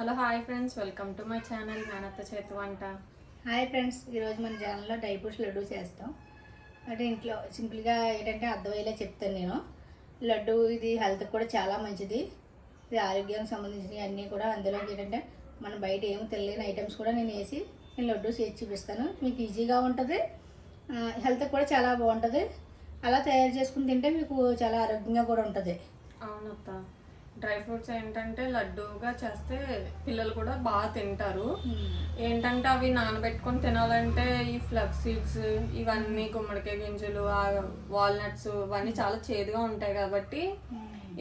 Hello hi friends. Welcome to my channel మేనత్త చేతి వంట. హాయ్ ఫ్రెండ్స్ ఈరోజు మన ఛానల్లో ఫ్రూట్స్ లడ్డు చేస్తాం. అంటే ఇంట్లో సింపుల్గా ఏంటంటే అర్థమయ్యేలా చెప్తాను నేను. లడ్డు ఇది హెల్త్కి కూడా చాలా మంచిది. ఇది ఆరోగ్యానికి సంబంధించినవి అన్నీ కూడా అందులో ఏంటంటే మనం బయట ఏమి తెలియని ఐటమ్స్ కూడా నేను వేసి నేను లడ్డు చేసి చూపిస్తాను. మీకు ఈజీగా ఉంటుంది. హెల్త్కి కూడా చాలా బాగుంటుంది. అలా తయారు చేసుకుని తింటే మీకు చాలా ఆరోగ్యంగా కూడా ఉంటుంది. అవునత్త. డ్రై ఫ్రూట్స్ ఏంటంటే లడ్డూగా చేస్తే పిల్లలు కూడా బాగా తింటారు. ఏంటంటే అవి నానబెట్టుకొని తినాలంటే ఈ ఫ్లక్ సీడ్స్ ఇవన్నీ గుమ్మడికాయ గింజలు వాల్నట్స్ ఇవన్నీ చాలా చేదుగా ఉంటాయి కాబట్టి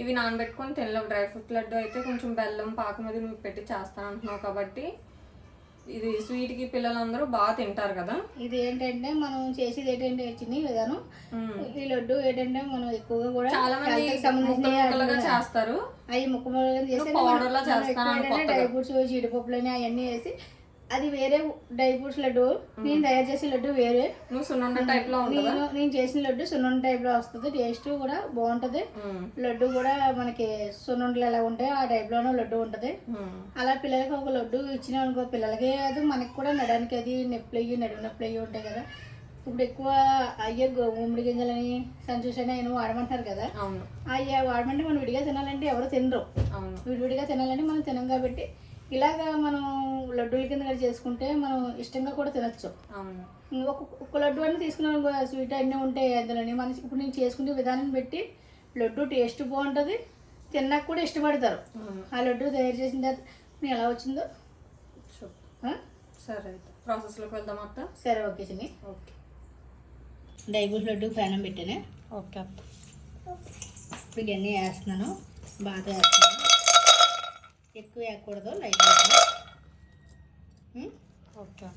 ఇవి నానబెట్టుకొని తినలేవు డ్రై ఫ్రూట్ లడ్డు అయితే కొంచెం బెల్లం పాకం అది నువ్వు పెట్టి చేస్తాను అంటున్నావు కాబట్టి ఇది స్వీట్కి పిల్లలందరూ బాగా తింటారు కదా ఇది ఏంటంటే మనం చేసేది ఏంటంటే చిన్న విధానం. ఈ లడ్డు ఏంటంటే మనం ఎక్కువగా కూడా చాలా మంది కి చేస్తారు అవి ముక్క ముక్కలుగా చేసి powder లా మనం చేస్తాను ఎక్కువ ఏంటంటే కొత్తగా. డ్రై ఫ్రూట్స్ జీడిపప్పులని అవన్నీ వేసి అది వేరే డ్రై ఫ్రూట్స్ లడ్డు. నేను తయారు చేసే లడ్డు వేరే. నువ్వు సున్నుండ టైప్లో నేను నేను చేసిన లడ్డు సున్నుండ టైప్లో వస్తుంది. టేస్ట్ కూడా బాగుంటది. లడ్డు కూడా మనకి సున్నుండలు ఎలా ఉంటాయో ఆ టైప్లోనే లడ్డు ఉంటది. అలా పిల్లలకి ఒక లడ్డు ఇచ్చినాం అనుకో పిల్లలకి అది మనకి కూడా నడడానికి అది నొప్పులు అయ్యి నడుము నొప్పులు అయ్యి ఉంటాయి కదా. ఇప్పుడు ఎక్కువ అయ్యే గుమ్మడి గింజలని సంచూసని అయినా వాడమంటారు కదా. అవును. అయ్యా వాడమంటే మనం విడిగా తినాలంటే ఎవరు తినరు. విడివిడిగా తినాలంటే మనం తినం కాబట్టి ఇలాగా మనం లడ్డూల కింద కూడా చేసుకుంటే మనం ఇష్టంగా కూడా తినచ్చు. అవును. ఒక ఒక్క లడ్డు అన్నీ తీసుకున్నాం స్వీట్ అన్నీ ఉంటాయి అందులోని. మన ఇప్పుడు నేను చేసుకునే విధానం పెట్టి లడ్డు టేస్ట్ బాగుంటుంది తిన్నాక కూడా ఇష్టపడతారు. ఆ లడ్డు తయారు చేసిన తర్వాత నేను ఎలా వచ్చిందో? సరే అయితే. ప్రాసెస్లోకి వెళ్దాం అత్త. సరే ఓకే చిన్ని. ఓకే. డైబూస్ లడ్డు ఫ్యానం పెట్టాను. ఓకే ఇప్పుడు ఇవన్నీ వేస్తున్నాను. బాగా వేస్తున్నాను. ఎక్కువ వేయకూడదు లైట్ ఓకే.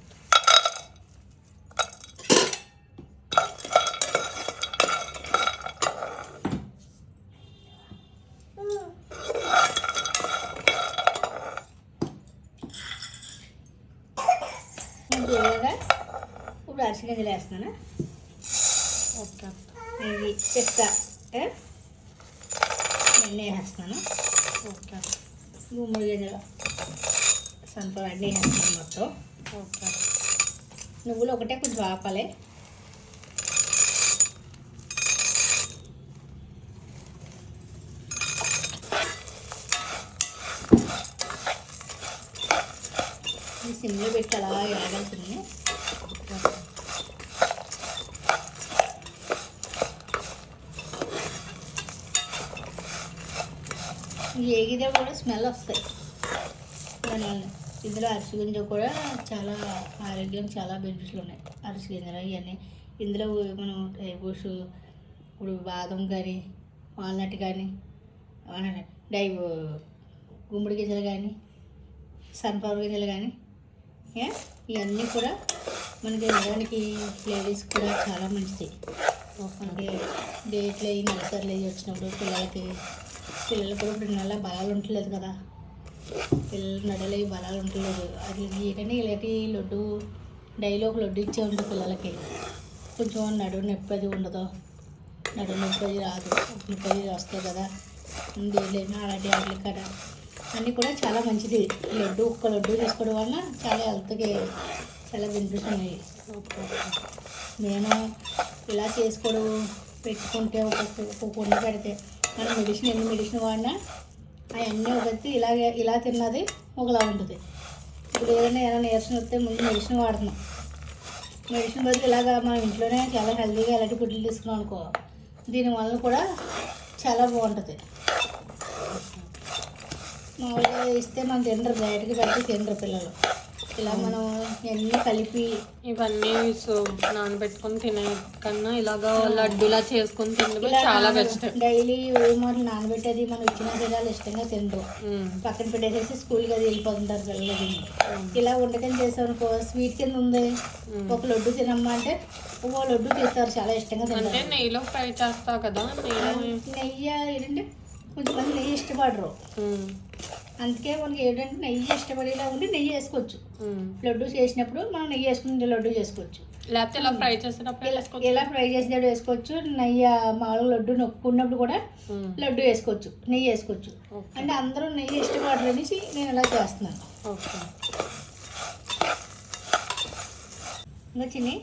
ఇప్పుడు అరిసి గింజలు వేస్తున్నాను? ఓకే. ఇది చెక్క? ఇవన్నీ వేస్తున్నాను ఓకే. గుమ్మడి గింజలు. సన్ఫ్లవర్ అన్నీ వేస్తున్నాను మొత్తం. ఓకే. అత్త నువ్వులు ఒకటే కొంచెం ఆపాలి. ఈ సిమ్లో పెట్టి అలా వేగాల్సింది ఏగిదే కూడా స్మెల్ వస్తాయి. దానివల్ల. ఇందులో అరిసి గింజ కూడా చాలా ఆరోగ్యం చాలా బెనిఫిట్స్ ఉన్నాయి. అరిసి గింజలు ఇవన్నీ. ఇందులో మనం డైబూస్ ఇప్పుడు బాదం కానీ వాల్నట్ కానీ డై గుమ్మడి గింజలు కానీ సన్ఫ్లవర్ గింజలు కానీ ఏ? ఇవన్నీ కూడా మనకి తినడానికి లేడీస్ కూడా చాలా మంచిది. మనకి డేట్లు అయ్యి నెలసర్లు అయ్యి వచ్చినప్పుడు పిల్లలకి పిల్లలు కూడా ఇప్పుడు నెల బలాలు ఉండలేదు కదా. పిల్లలు నడలే బలాలు ఉంటుంది అది ఏంటంటే ఇలాంటి లడ్డు డైలీ ఒక లడ్డు ఇచ్చే ఉంటుంది పిల్లలకి కొంచెం నడువు నొప్పి అది ఉండదు నడుము నొప్పి అది రాదు నొప్పి అది వస్తాయి కదా దేనిలో అలాంటి వాటి కదా అన్నీ కూడా చాలా మంచిది లడ్డు ఒక్క లడ్డు తీసుకోవడం వల్ల చాలా హెల్త్కి చాలా బెనిఫిట్స్ ఉన్నాయి నేను ఇలా చేసుకోవడం పెట్టుకుంటే ఒక కొన్ని పెడితే మనం మెడిసిన్ ఎన్ని మెడిసిన్ వాడినా అవన్నీ ఒకటి ఇలాగే ఇలా తిన్నది ఒకలా ఉంటుంది. ఇప్పుడు ఏదైనా ఏమైనా నీరసం వస్తే ముందు మెడిసిన్ వాడుతున్నాం. మెడిసిన్ బదులు ఇలాగా మనం ఇంట్లోనే చాలా హెల్తీగా ఎలాంటి ఫుడ్లు తీసుకున్నాం అనుకో దీనివల్ల కూడా చాలా బాగుంటుంది. మామూలుగా ఇస్తే మనం తినరు బయటకి పెట్టి తినరు పిల్లలు. ఇలా మనం అన్నీ కలిపి ఇవన్నీ సో నానబెట్టుకొని తినే కన్నా ఇలాగా లడ్డూలా చేసుకొని తినడం చాలా బెస్ట్. డైలీ మాట నానబెట్టేది మనం ఇచ్చిన తినాలి ఇష్టంగా తినరు. పక్కన పెట్టేసేసి స్కూల్కి అది వెళ్ళిపోతుంటారు పిల్లలు తిని. ఇలా వంటకం చేసామనుకో స్వీట్ కింద ఉంది. ఒక లడ్డు తినమ్మా అంటే ఓ లడ్డు తీస్తారు చాలా ఇష్టంగా అంటే తింటారు నెయ్యిలో ఫ్రై చేస్తావు కదా నెయ్యి ఏంటంటే కొంచెం మంది నెయ్యి ఇష్టపడరు. అందుకే మనకి ఏంటంటే నెయ్యి ఇష్టపడేలా ఉండి నెయ్యి వేసుకోవచ్చు. లడ్డు చేసినప్పుడు మనం నెయ్యి వేసుకుని లడ్డు చేసుకోవచ్చు. లేకపోతే ఇలా ఫ్రై చేసేటప్పుడు ఇలా ఫ్రై చేసేటప్పుడు వేసుకోవచ్చు. నెయ్యి మామూలుగా లడ్డు నొక్కున్నప్పుడు కూడా. లడ్డు వేసుకోవచ్చు. నెయ్యి వేసుకోవచ్చు. అంటే అందరూ నెయ్యి ఇష్టపడరు అనేసి నేను ఇలా చేస్తున్నాను. ఇంకా చిన్ని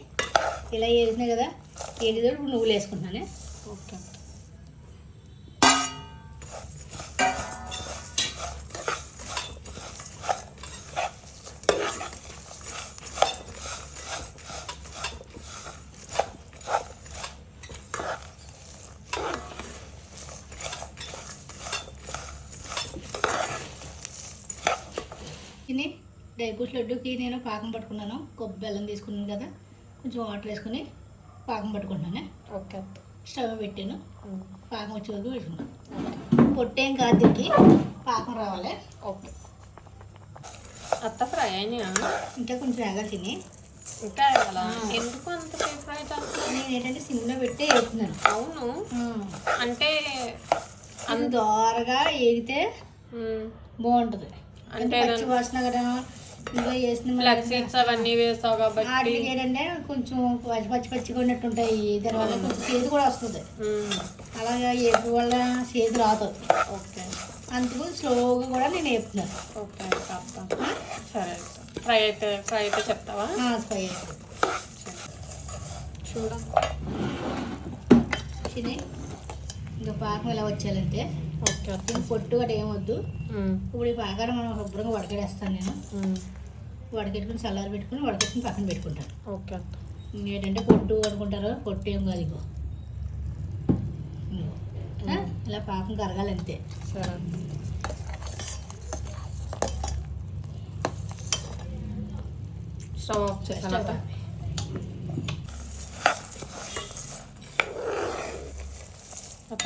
ఇలా వేసినాయి కదా? ఇప్పుడు నువ్వులు వేసుకుంటున్నానే ఓకే చిన్ని ఫ్రూట్స్ లడ్డుకి నేను పాకం పట్టుకున్నాను. కొబ్బరి బెల్లం తీసుకున్నాను కదా కొంచెం వాటర్ వేసుకుని పాకం పట్టుకుంటున్నానే. ఓకే స్టవ్ పెట్టాను. పాకం వచ్చే వరకు పెట్టుకున్నాను. పొట్టేం కాదు దీనికి పాకం రావాలి. ఓకే. అత్త ఫ్రై అయినా ఇంకా కొంచెం వేగాలి తిని. ఇంకా ఎందుకు అంత ఫ్రై నేను ఏంటంటే సిమ్లో పెట్టి వేస్తున్నాను అవును. అంటే అంత దోరగా ఉమ్, బాగుంటుంది. అంటే అంటే పచ్చి వాసన కదా ఫ్లెక్స్ సీడ్స్ అవన్నీ వేసావు కాబట్టి ఏంటంటే కొంచెం పచ్చి పచ్చి పచ్చిగా ఉన్నట్టు ఉంటాయి దానివల్ల కొంచెం చేదు కూడా వస్తుంది. అలాగా వేపు వల్ల చేదు రాదు. ఓకే. అందుకు స్లోగా కూడా నేను వేపుతున్నాను ఓకే సరే అయితే ఫ్రై అయితే ఫ్రై అయితే చెప్తావా? స్పై వేస్తుంది చూడ. ఇది ఇంకా పాకం ఇలా వచ్చేయాలంటే ఓకే. పొట్టు కూడా ఏమొద్దు. ఇప్పుడు ఈ పాకాన్ని మనం శుభ్రంగా వడకడేస్తాను నేను. వడకెట్టుకుని చల్లారి పెట్టుకుని వడకెట్టుకుని పక్కన పెట్టుకుంటాను ఓకే ఏంటంటే పొట్టు అనుకుంటారు పొట్టు ఏం కాదు ఇగో? ఇలా పాకం కరగాలి అంతే. సరే. స్టవ్ ఆఫ్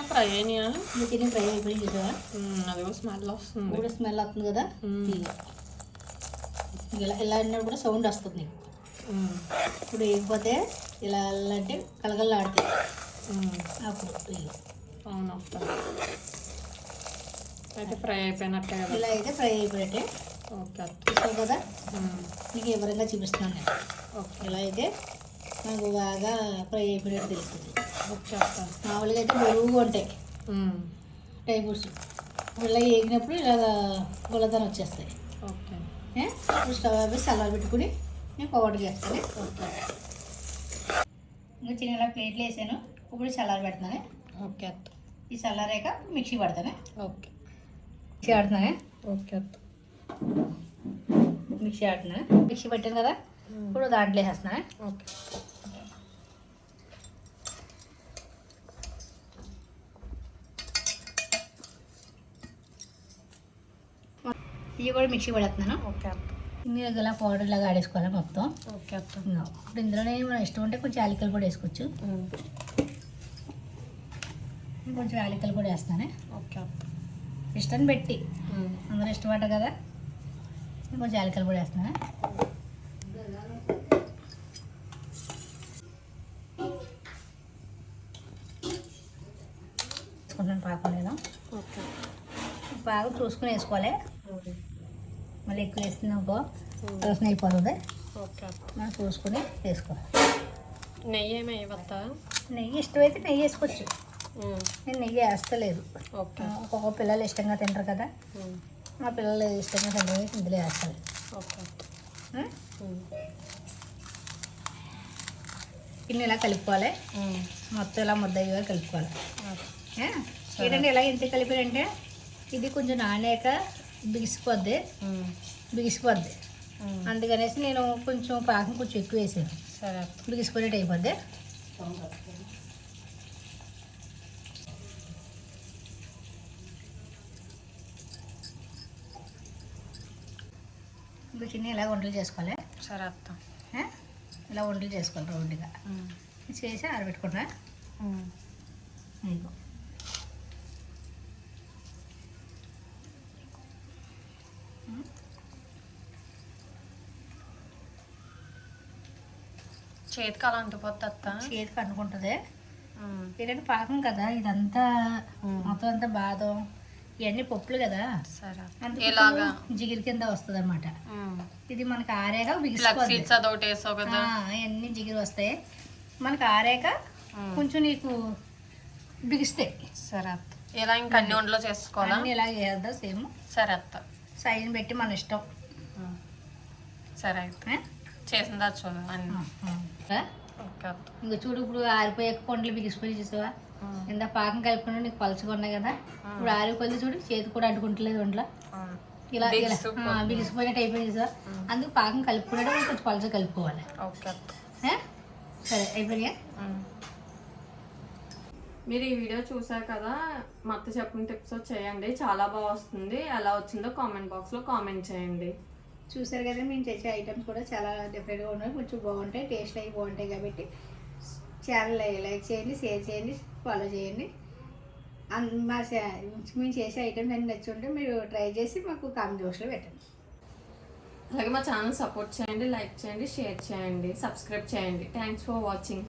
ఫ్రై అయినాయా? తిని ఫ్రై అయిపోయి చూసావా? ఉమ్, అదిగో స్మెల్ వస్తుంది. కూడా స్మెల్ వస్తుంది కదా. ఇలా ఇలా అన్నప్పుడు కూడా సౌండ్ వస్తుంది. ఇప్పుడు వేయకపోతే ఇలా అంటే కలగలాడుతాయి ఉమ్, అప్పుడు. అవును. అయితే ఫ్రై అయిపోయినట్టే కదా? ఇలా అయితే ఫ్రై అయిపోయినట్టే. ఓకే. చూసావు కదా? ఉమ్, నీకు వివరంగా చూపిస్తున్నాను నేను. ఓకే. ఇలా అయితే నాకు బాగా ఫ్రై అయిపోయినట్టు తెలుస్తుంది. ఓకే మామూలుగా అయితే బరువుగా ఉంటాయి. ఫ్రూట్స్ ఇలా వేగినప్పుడు ఇలా గుల్లదనం వచ్చేస్తాయి. ఓకే. స్టవ్ ఆపి చల్లారి పెట్టుకుని నేను పౌడర్ చేస్తాను. ఓకే. ఇంకా చిన్న ఇలా ప్లేట్లు వేసాను. ఇప్పుడు చల్లారి పెడుతున్నాను ఓకే అత్త. ఈ చల్లారాక మిక్సీ పడతాను. ఓకే. మిక్సీ ఆడుతున్నాను ఓకే అత్త. మిక్సీ ఆడుతున్నాను మిక్సీ పట్టాను కదా? ఇప్పుడు దాంట్లో వేసేస్తున్నాను ఓకే. ఇవి కూడా మిక్సీ పడేస్తున్నాను. ఓకే అత్త. మీరు ఇలా పౌడర్ లాగా ఆడేసుకోవాలి మొత్తం. ఓకే ఇప్పుడు ఇందులోనే మనం ఇష్టం ఉంటే కొంచెం యాలకలు కూడా వేసుకోవచ్చు. కొంచెం యాలకలు కూడా వేస్తాను. ఓకే ఇష్టం పెట్టి. అందరూ ఇష్టపడ్డ కదా. కొంచెం యాలకలు కూడా వేస్తున్నాను వేసుకుంటాను పాకం ఓకే బాగా చూసుకుని వేసుకోవాలి. మళ్ళీ ఎక్కువ వేస్తున్నాకో రసం అయిపోతుంది మనం చూసుకుని వేసుకోవాలి నెయ్యి ఏమి వేయవత్తా? నెయ్యి ఇష్టమైతే నెయ్యి వేసుకోవచ్చు. నేను నెయ్యి వేస్తలేదు. ఒక్కొక్క పిల్లలు ఇష్టంగా తింటారు కదా. మా పిల్లలు ఇష్టంగా తింటారు ఇందులో వేస్తారు ఇన్ని ఇలా కలుపుకోవాలి? మొత్తం ఇలా ముద్ద అయ్యేలా కలుపుకోవాలి? ఏంటంటే ఇలా ఎంత కలిపారంటే ఇది కొంచెం నానాక బిగిసిపోద్ది. బిగిసిపోద్ది. అందుకనేసి నేను కొంచెం పాకం కొంచెం ఎక్కువ వేసాను. సరే. బిగిసిపోయినట్టు అయిపోద్ది. ఇంకా చిన్న ఇలా వంటలు చేసుకోవాలి? సరే అత్త. ఆ? ఇలా వంటలు చేసుకోవాలి రౌండ్గా? చేసి ఆరబెట్టుకున్నా ఉమ్, ఇదిగో చేతికి అలా అంటుపోద్ది అత్త చేతికి అంటుకుంటుంది ఏంటంటే పాకం కదా ఇదంతా మొత్తం అంతా బాదం ఇవన్నీ పప్పులు కదా. సరే. ఇలాగా జిగిరి కింద వస్తుంది అనమాట ఇది మనకి వేసావు కదా. అవన్నీ జిగిరి వస్తాయి. మనకి ఆరాక. కొంచెం నీకు బిగిస్తాయి. సరే ఇలా ఇంకా అన్ని వంటలో చేసుకోవాలా? ఇలా చేద్దాం సేమ్. సరే అత్త. సైజుని పెట్టి మన ఇష్టం. సరే అయితే? చేసిందా చూడు ఇంక చూడు ఇప్పుడు ఆరిపోయాక కొండలు బిగిసిపోయి చూసావా. ఇంత పాకం కలుపుకుని నీకు పలుచగా ఉన్నాయి కదా. ఇప్పుడు ఆరిపోయి చూడు చేతి కూడా అడ్డుకుంటలేదు ఒంట్లో. ఇలా బిగిసిపోయినట్టు అయిపోయింది చూసావా? అందుకు పాకం కలుపుకునేటప్పుడు కొంచెం పలుచగా కలుపుకోవాలి? సరే అయిపోయినాయా? ఉమ్. మీరు ఈ వీడియో చూసారు కదా మా అత్త చెప్పిన టిప్స్ చేయండి చాలా బాగా వస్తుంది. ఎలా వచ్చిందో కామెంట్ బాక్స్లో కామెంట్ చేయండి. చూసారు కదా మేము చేసే ఐటమ్స్ కూడా చాలా డిఫరెంట్గా ఉన్నాయి. కొంచెం బాగుంటాయి టేస్ట్ అవి బాగుంటాయి కాబట్టి ఛానల్ లైక్ చేయండి షేర్ చేయండి ఫాలో చేయండి. అన్- మా మేము చేసే ఐటమ్స్ అన్ని నచ్చి ఉంటే మీరు ట్రై చేసి మాకు కామెంట్ బాక్స్లో పెట్టండి. అలాగే మా ఛానల్ సపోర్ట్ చేయండి లైక్ చేయండి షేర్ చేయండి సబ్స్క్రైబ్ చేయండి. Thanks for watching